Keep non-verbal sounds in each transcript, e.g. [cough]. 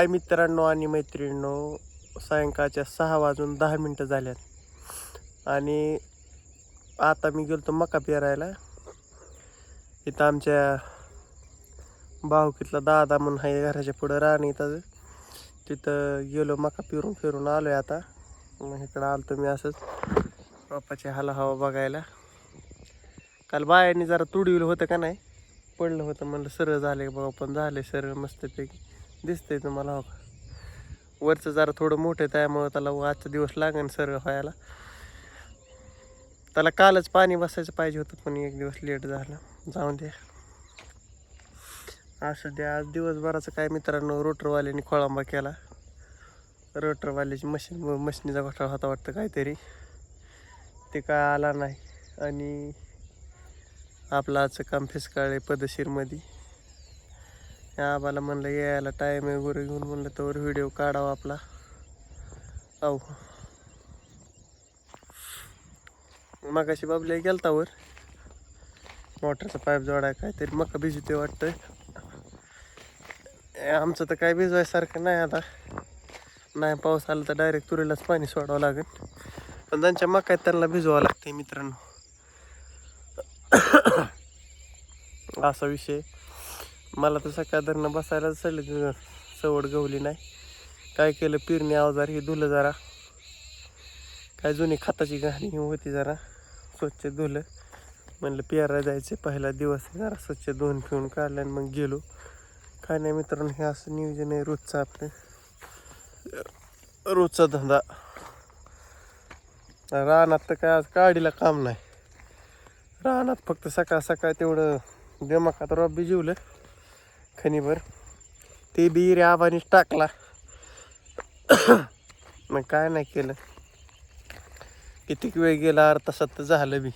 काय मित्रांनो आणि मैत्रिणींनो सायंकाळच्या सहा वाजून दहा मिनटं झाल्यात. आणि आता मी गेलो मका पेरायला. इथं आमच्या भाऊकीतला दादा म्हणून आहे घराच्या पुढं राहणे इथं. तिथं गेलो मका पिरून फिरून आलो आहे आता. मग इकडं आलो मी असंच. बापाची हाला हवा बघायला. काल बायांनी जरा तुडविलं होतं का नाही? पडलं होतं म्हणलं सरळ झाले बाबा पण झाले सरळ मस्तपैकी. दिसतंय तुम्हाला हो वरचं जरा थोडं मोठं त्यामुळं त्याला आजचा दिवस लागेल सरळ व्हायला. त्याला कालच पाणी बसायचं पाहिजे होतं पण एक दिवस लेट झाला. जाऊन द्या. असं द्या. आज दिवसभराचं काय मित्रांनो रोटरवाल्याने खोळंबा केला. रोटरवाल्याची मशीन मशीनीचा घोटाळा होता वाटतं काहीतरी. ते काय आला नाही. आणि आपलं आजचं काम फिसकाळे पदशीरमध्ये. आबाला म्हणलं यायला टाईम आहे वगैरे घेऊन म्हणलं तर व्हिडिओ काढावा आपला. आहो मगाशी बाबल्या गेलता वर. मोटरचा पाईप जोडाय काहीतरी मका भिजते वाटतं वाटतंय आमचं तर काय भिजवायसारखं नाही आता. नाही पाऊस आला तर डायरेक्ट तुरीलाच पाणी सोडावं लागेल. पण त्यांच्या मका त्यांना भिजवावं लागते मित्रांनो. [coughs] असा विषय मला तर सकाळ धरणं बसायला सल सवड गवली नाही. काय केलं? पिरणी अवजार हे धुलं जरा. काय जुनी खताची घाणी होती जरा. स्वच्छ धुलं. म्हणलं पेरायला जायचं पहिला दिवस जरा स्वच्छ धुवून फिरून काढलं आणि मग गेलो. काय नाही मित्रांनो हे असं नियोजन आहे रोजचं आपलं. रोजचा धंदा. रानात तर काय आज काडीला काम नाही. रानात फक्त सकाळ सकाळ तेवढं दिमाखात रॉबी जिवलं. खणीभर ते बी रे आबानीच टाकला. [coughs] मग काय नाही केलं. कितीक वेळ गेला अर्धा तासात तर झालं बी.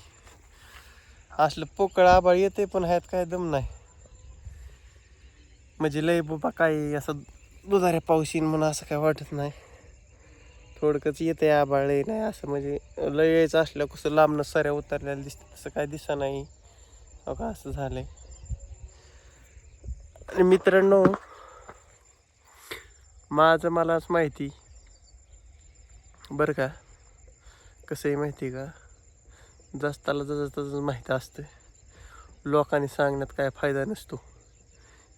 असलं पोकळ आबाळ येते पण ह्यात काय दम नाही. म्हणजे लय बाबा काय असं दुधाऱ्या पाऊस येईन म्हणून असं काय वाटत नाही. थोडकंच येते आबाळ नाही असं म्हणजे लय यायचं असलं कसं लांबनं सऱ्या उतरलेलं दिसतं तसं काय दिसा नाही. अहो का असं झालंय. मित्रांनो माझं मलाच माहिती. बरं का? कसं आहे माहिती का? जास्ताला जसं तसं माहिती असतं. लोकांनी सांगण्यात काय फायदा नसतो.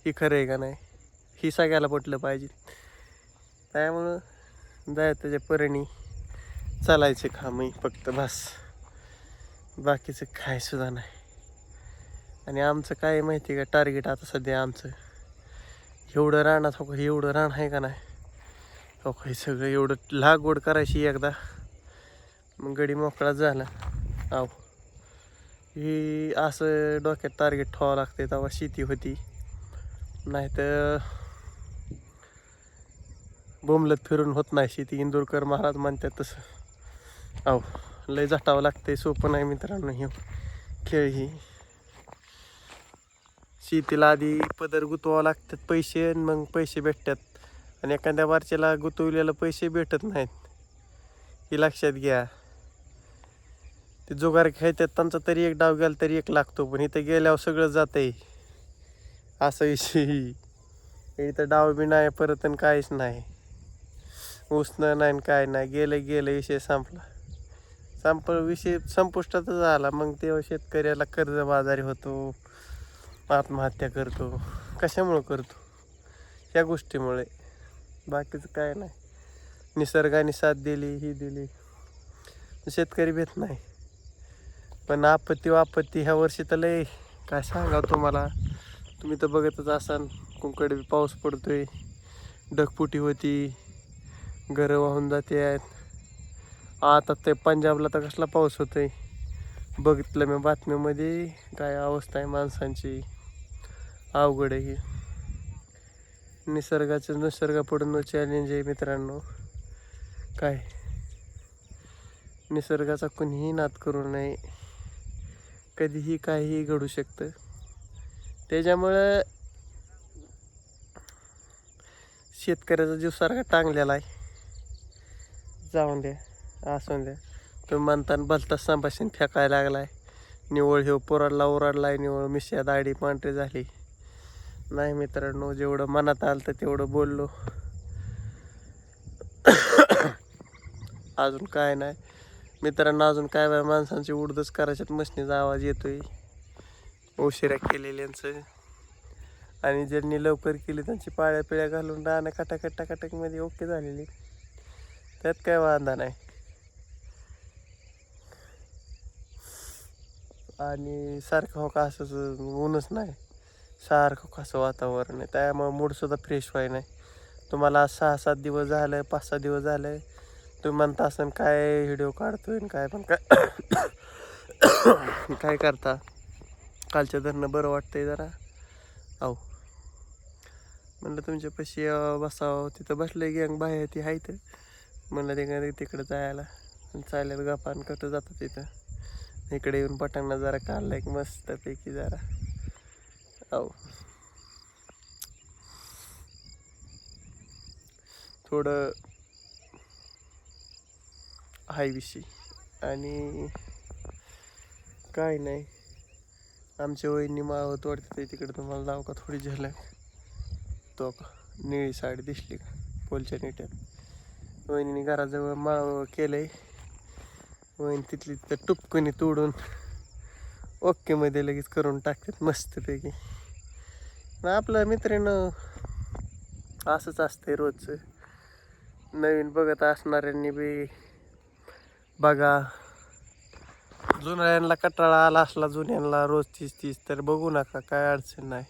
हे खरं आहे का नाही? ही सगळ्याला पटलं पाहिजे. त्यामुळं जाय त्याच्या परणी चालायचे कामही फक्त बस. बाकीचं काय सुद्धा नाही. आणि आमचं काय माहिती आहे का? टार्गेट आता सध्या आमचं. एवढं रानात हो का एवढं रान आहे का नाही? हो का हे सगळं एवढं लागवड करायची एकदा. मग गडी मोकळा झाला. आव ही असं डोक्यात टार्गेट ठेवावं लागते तेव्हा शेती होती. नाहीतर बोमलत बोंबलत फिरून होत नाही शेती. इंदोरकर महाराज म्हणतात तसं. आव लय जाटावं लागते सोपं नाही मित्रांनो हे खेळ ही. शेतीला आधी पदर गुतवावं लागतात पैसे आणि मग पैसे भेटतात. आणि एखाद्या वारच्याला गुतवलेलं पैसे भेटत नाहीत. हे लक्षात घ्या. ते जुगार खेळतात त्यांचा तरी एक डाव गेला तरी एक लागतो पण इथं गेल्यावर सगळं जातंय. असा विषय इथं डाव बी नाही परत आणि काहीच नाही. उसणं नाही आणि काय नाही. गेलं गेलं विषय संपला. संप विषय संपुष्टातच आला मग तेव्हा शेतकऱ्याला कर्जबाजारी होतो. आत्महत्या करतो. कशामुळं करतो? ह्या गोष्टीमुळे. बाकीचं काय नाही. निसर्गाने साथ दिली ही दिली. शेतकरी भेट नाही. पण आपत्ती व आपत्ती ह्या वर्षी तर लय. काय सांगा तुम्हाला? तुम्ही तर बघतच असाल कुंकडे बी पाऊस पडतोय. ढगफुटी होती. घरं वाहून जाते आहेत. आता ते पंजाबला तर कसला पाऊस होतोय? बघितलं मी बातम्यामध्ये. काय अवस्था आहे माणसांची. अवघड आहे निसर्गाचं निसर्गापुढं चॅलेंज आहे मित्रांनो. काय? निसर्गाचा कुणीही नाद करू नये. कधीही काहीही घडू शकतं. त्याच्यामुळं शेतकऱ्याचा जीव सारखा टांगलेला आहे. जाऊन द्या असून द्या. तुम्ही म्हणताना भलताच संभाषण फेकायला लागलाय. निवळ हे पोराडला आहे निवळ मिश्या दाढी पांढरी झाली. नाही मित्रांनो जेवढं मनात आलं तर तेवढं बोललो. अजून काय नाही. मित्रांनो अजून काय बाय माणसांची उडदच करायच्यात मशनीचा आवाज येतोय. उशिरा केलेल्यांचं आणि ज्यांनी लवकर केली त्यांची पाळ्या पिळ्या घालून राहणं कटाकटमध्ये ओके झालेली. त्यात काय वांधा नाही. आणि सारखं हो का असंच ऊनच नाही. सारखं कसं वातावरण आहे. त्यामुळे मूडसुद्धा फ्रेश व्हाय नाही. तुम्हाला सहा सात दिवस झालं पाच सहा दिवस झालं तुम्ही म्हणता असं काय व्हिडिओ काढतोय आणि काय पण काय. [coughs] काय करता? कालच्या धरणं बरं वाटतंय जरा? आहो. म्हणलं तुमच्यापाशी यावं, बसावं. तिथं बसलं गँग बाहेर ती आहे म्हणलं ते काय तिकडं जायला. चालेल चालल्यात गपान कसं जातात तिथं इकडे येऊन पटांना जरा काढलं एक मस्तपैकी जरा. आहो थोडं हायविषयी आणि काय नाही. आमच्या वहिनी मावत वाटते तिकडे तुम्हाला लाव का? थोडी झलक. तो का निळी साडी दिसली का? पोलच्या नेट्यात वहिनीने घराजवळ माळ केलंय. वहिनी तिथली तिथं टुपकणी तोडून ओकेमध्ये लगेच करून टाकतात मस्तपैकी. मग आपलं मित्रांनो असंच असतंय रोजचं. नवीन बघत असणाऱ्यांनी बी बघा. जुन्यांना कटाळा आला असला जुन्यांना रोज तीस तीस तर बघू नका काय अडचण नाही.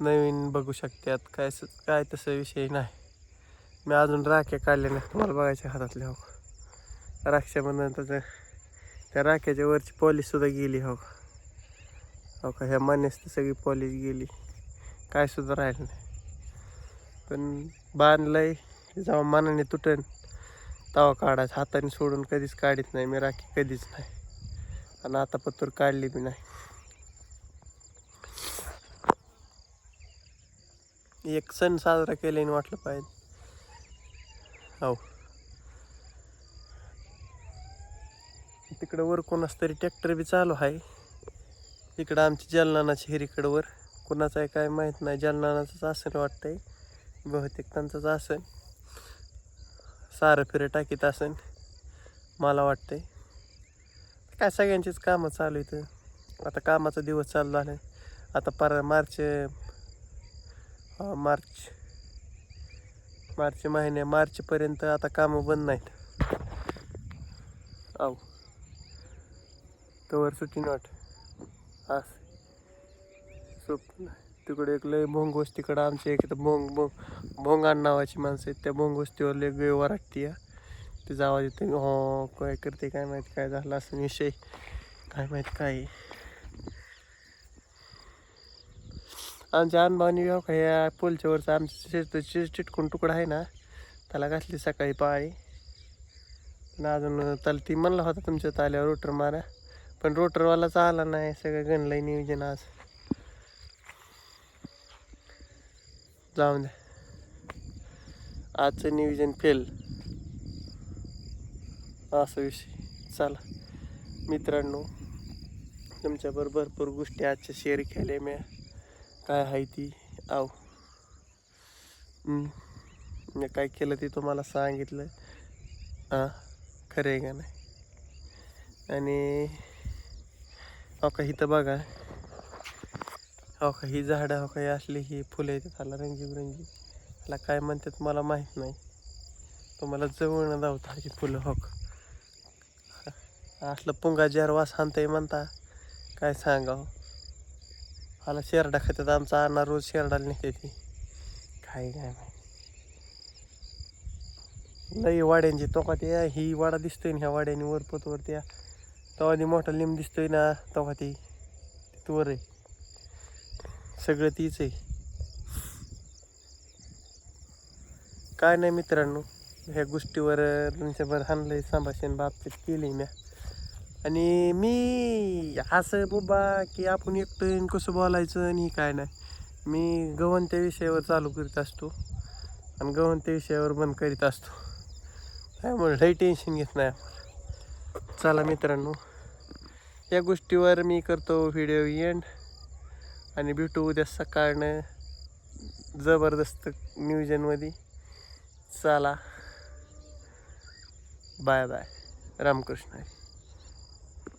नवीन बघू शकतात काय काय तसं विषय नाही. मी अजून राख्या काढल्या नाही तुम्हाला बघायच्या हातातल्या हो. राक्षाबंधन त्याचं त्या राख्याच्या वरची पॉलिश सुद्धा गेली हो. हो का? ह्या मान्यस सगळी पॉलिश गेली. काय सुद्धा राहिलं नाही. पण बांधलंय जेव्हा मनाने तुटन तवा काढायचं. हाताने सोडून कधीच काढत नाही. मी राखी कधीच नाही. आणि आता पत्तूर काढली बी नाही. एक सण साजरा केल्याने वाटलं पाहिजे. हो. तिकडं वर कोणाच तरी ट्रॅक्टर बी चालू आहे. इकडं आमची जालनानाची हिरीकडं वर. कोणाचं आहे काय माहीत नाही. जालनानाचंच असेल वाटतंय. बहुतेक त्यांचंच असेल सारं फिरं टाकीत असेल मला वाटतंय. काय सगळ्यांचीच कामं चालू इथं आता कामाचा दिवस चालू झाला. आता पर मार्च मार्च मार्च महिने मार्चपर्यंत आता कामं बंद नाहीत. आव तवर सुटी नॉट. अस सोप तिकडे एक लय भोंग तिकडं आमच्या एक इथं भोंग भोंग भोंगाण नावाची माणसं आहेत. त्या भोंग वस्तीवर लय गय वराटती तिचा आवाज येतो हो काय करते काय माहिती काय झालं असं विषय. काय माहिती काय. आमच्या अनभावनी व्यव हो काय या पोलच्या वरचा आमचं शेत चिटकून तुकडा आहे ना त्याला घातली सकाळी पाळी. पण अजून त्याला ती म्हणला होता तुमच्या ताल्यावर रोटर मारा. पण रोटरवालाच आला नाही सगळं गणलंय नियोजन आज. जाऊन द्या. आजचं नियोजन फेल. असा विषय. चला. मित्रांनो तुमच्याबरोबर भरपूर गोष्टी आजच्या शेअर केल्या मी काय आहे ती? आव मी काय केलं ते तुम्हाला सांगितलं. हां खरं आहे का नाही? आणि हो का इथं बघा. हो का ही झाडं हो काही असली ही फुलं येतात त्याला रंगीबिरंगी. त्याला काय म्हणतात मला माहीत नाही. तुम्हाला जवळ धावता ही फुलं हो का असलं पुंगा जार वास हाणतंय म्हणता काय सांगावं? मला शेरडा खात्यात आमचा अण्णा रोज शेरडाला नेते ती. काय काय नाही लई वाड्यांची तोका त्या ते ही वाडा दिसतोय ना ह्या वाड्याने वरपतवर त्या तेव्हा ती मोठा लिंब दिसतोय ना तेव्हा ती वर आहे. सगळं तीच आहे. काय नाही मित्रांनो ह्या गोष्टीवर तुमच्यावर हाणलंय संभाषण बाबतीत केली म्या. आणि मी असं बाबा की आपण एकटं कसं बोलायचं आणि काय नाही. मी गवंत्या विषयावर चालू करीत असतो आणि गवंत्या विषयावर बंद करीत असतो. त्यामुळे लई टेन्शन घेत नाही आपण. चला मित्रांनो या गोष्टीवर मी करतो व्हिडिओ एंड आणि भेटू उद्या सकाळनं जबरदस्त नियोजनमध्ये चला. Bye bye Ramkrishna.